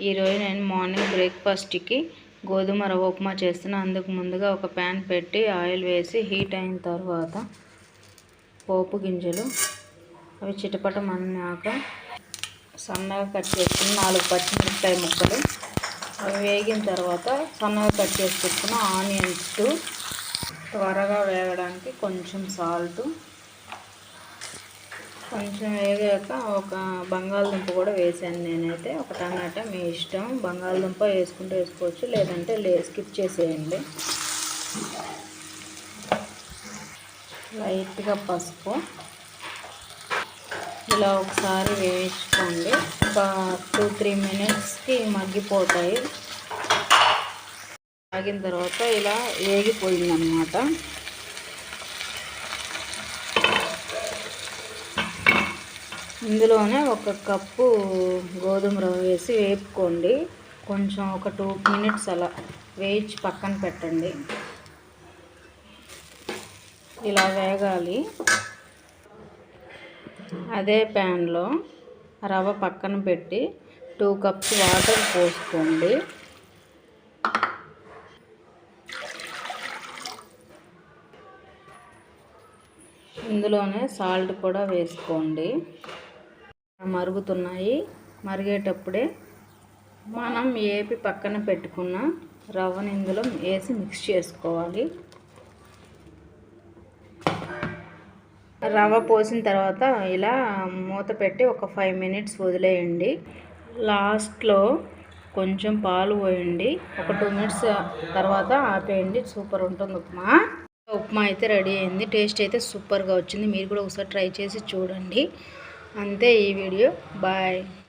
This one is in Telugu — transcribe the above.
ఈరోజు నేను మార్నింగ్ బ్రేక్ఫాస్ట్కి గోధుమ రవ్వ ఉప్మా చేస్తున్నా. అందుకు ముందుగా ఒక ప్యాన్ పెట్టి ఆయిల్ వేసి హీట్ అయిన తర్వాత పోపు గింజలు అవి చిటపటమన్నాక సన్నగా కట్ చేసుకుని నాలుగు పచ్చిమిరపకాయ ముక్కలు అవి వేగిన తర్వాత సన్నగా కట్ చేసి పెట్టుకున్న ఆనియన్స్ త్వరగా వేగడానికి కొంచెం సాల్ట్ కొంచెం వేగాక ఒక బంగాళదుంప కూడా వేసాను నేనైతే. ఒక టమాటా మీ ఇష్టం. బంగాళదుంప వేసుకుంటే వేసుకోవచ్చు. లేదంటే లే స్కిప్ చేసేయండి. లైట్గా పసుపు. ఇలా ఒకసారి వేయించుకోండి ఒక టూ త్రీ మినిట్స్కి మగ్గిపోతాయి. ఆగిన తర్వాత ఇలా వేగిపోయిందనమాట ఇందులోనే ఒక కప్పు గోధుమ రవ్వ వేసి వేపుకోండి. కొంచెం ఒక టూ మినిట్స్ అలా వేయించి పక్కన పెట్టండి. ఇలా వేగాలి. అదే ప్యాన్లో రవ్వ పక్కన పెట్టి టూ కప్స్ వాటర్ పోసుకోండి. ఇందులోనే సాల్ట్ కూడా వేసుకోండి. మరుగుతున్నాయి. మరిగేటప్పుడే మనం ఏపి పక్కన పెట్టుకున్న రవ్వని ఇందులో వేసి మిక్స్ చేసుకోవాలి. రవ్వ పోసిన తర్వాత ఇలా మూత పెట్టి ఒక ఫైవ్ మినిట్స్ వదిలేయండి. లాస్ట్లో కొంచెం పాలు పోయండి. ఒక టూ మినిట్స్ తర్వాత ఆపేయండి. సూపర్ ఉంటుంది ఉప్మా. ఉప్మా అయితే రెడీ అయింది. టేస్ట్ అయితే సూపర్గా వచ్చింది. మీరు కూడా ఒకసారి ట్రై చేసి చూడండి. అంతే ఈ వీడియో. బాయ్.